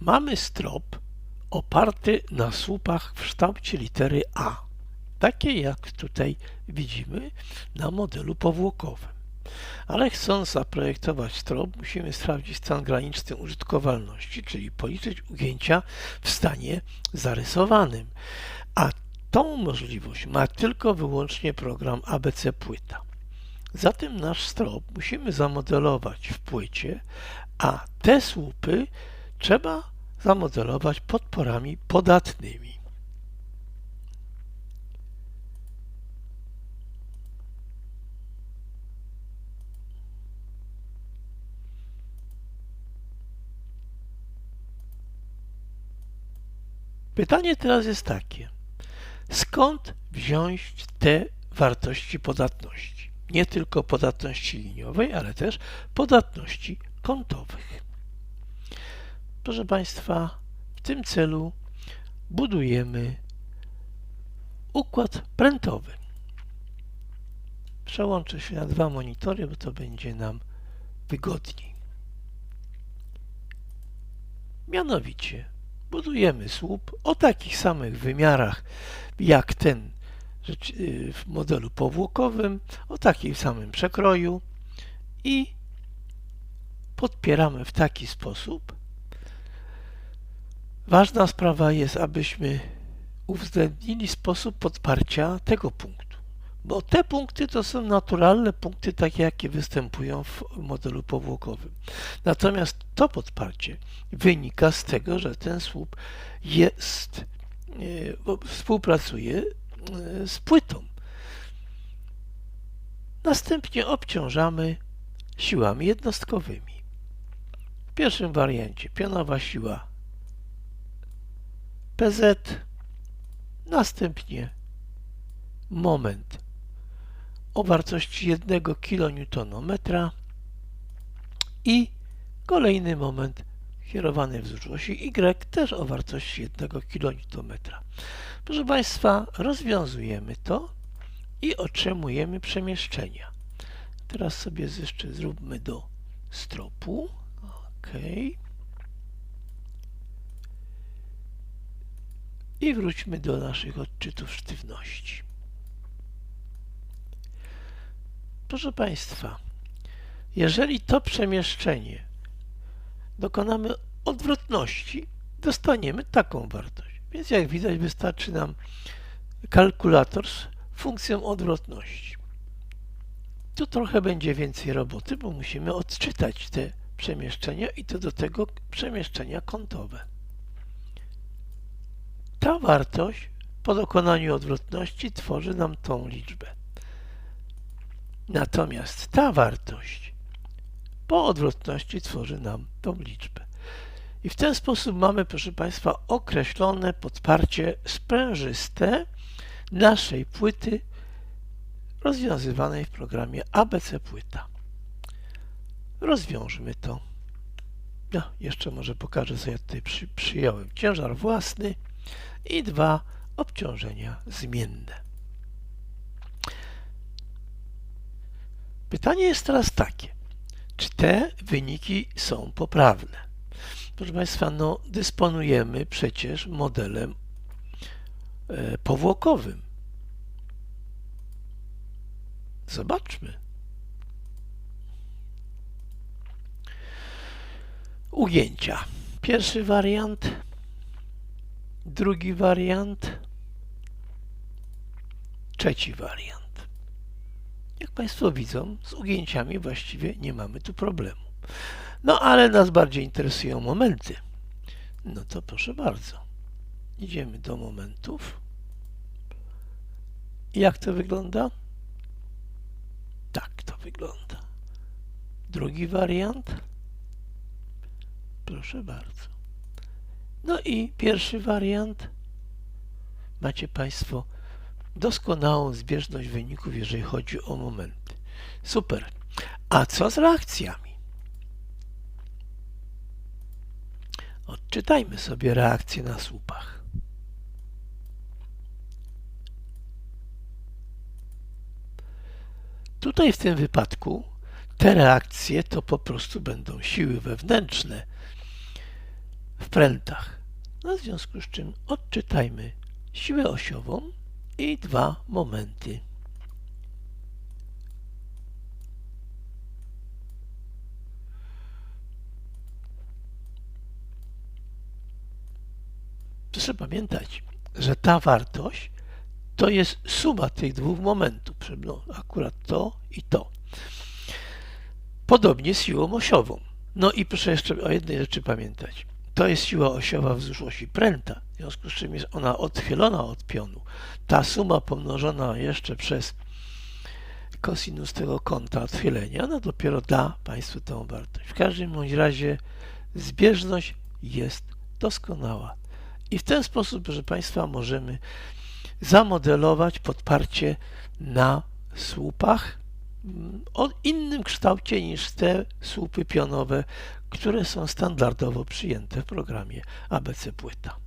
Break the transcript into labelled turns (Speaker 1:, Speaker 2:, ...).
Speaker 1: Mamy strop oparty na słupach w kształcie litery A, takie jak tutaj widzimy na modelu powłokowym. Ale chcąc zaprojektować strop, musimy sprawdzić stan graniczny użytkowalności, czyli policzyć ugięcia w stanie zarysowanym. A tą możliwość ma tylko wyłącznie program ABC Płyta. Zatem nasz strop musimy zamodelować w płycie, a te słupy trzeba zamodelować podporami podatnymi. Pytanie teraz jest takie. Skąd wziąć te wartości podatności? Nie tylko podatności liniowej, ale też podatności kątowych. Proszę Państwa, w tym celu budujemy układ prętowy. Przełączę się na dwa monitory, bo to będzie nam wygodniej. Mianowicie budujemy słup o takich samych wymiarach jak ten y, w modelu powłokowym, o takim samym przekroju i podpieramy w taki sposób. Ważna sprawa jest, abyśmy uwzględnili sposób podparcia tego punktu, bo te punkty to są naturalne punkty, takie jakie występują w modelu powłokowym. Natomiast to podparcie wynika z tego, że ten słup jest, e, współpracuje e, z płytą. Następnie obciążamy siłami jednostkowymi. W pierwszym wariancie pionowa siła PZ, następnie moment o wartości 1 kNm i kolejny moment kierowany wzdłuż osi Y też o wartości 1 kN. Proszę Państwa, rozwiązujemy to i otrzymujemy przemieszczenia. Teraz sobie jeszcze zróbmy do stropu. OK. I wróćmy do naszych odczytów sztywności. Proszę Państwa, jeżeli to przemieszczenie dokonamy odwrotności, dostaniemy taką wartość. Więc jak widać, wystarczy nam kalkulator z funkcją odwrotności. Tu trochę będzie więcej roboty, bo musimy odczytać te przemieszczenia i to do tego przemieszczenia kątowe. Ta wartość po dokonaniu odwrotności tworzy nam tą liczbę. Natomiast ta wartość po odwrotności tworzy nam tą liczbę. I w ten sposób mamy, proszę Państwa, określone podparcie sprężyste naszej płyty rozwiązywanej w programie ABC Płyta. Rozwiążmy to. No, jeszcze może pokażę, co ja tutaj przy, przyjąłem. Ciężar własny i dwa obciążenia zmienne. Pytanie jest teraz takie. Czy te wyniki są poprawne? Proszę Państwa, no dysponujemy przecież modelem e, powłokowym. Zobaczmy. Ugięcia. Pierwszy wariant, drugi wariant, trzeci wariant. Jak Państwo widzą, z ugięciami właściwie nie mamy tu problemu. No ale nas bardziej interesują momenty. No to proszę bardzo. Idziemy do momentów. Jak to wygląda? Tak to wygląda. Drugi wariant. Proszę bardzo. No i pierwszy wariant. Macie Państwo doskonałą zbieżność wyników, jeżeli chodzi o momenty. Super. A co z reakcjami? Odczytajmy sobie reakcje na słupach. Tutaj w tym wypadku te reakcje to po prostu będą siły wewnętrzne, prętach. No, w związku z czym odczytajmy siłę osiową i dwa momenty. Proszę pamiętać, że ta wartość to jest suma tych dwóch momentów, no, akurat to i to. Podobnie z siłą osiową. No i proszę jeszcze o jednej rzeczy pamiętać. To jest siła osiowa wzdłuż osi pręta, w związku z czym jest ona odchylona od pionu. Ta suma pomnożona jeszcze przez kosinus tego kąta odchylenia, no dopiero da Państwu tą wartość. W każdym bądź razie zbieżność jest doskonała. I w ten sposób, proszę Państwa, możemy zamodelować podparcie na słupach o innym kształcie niż te słupy pionowe, które są standardowo przyjęte w programie ABC Płyta.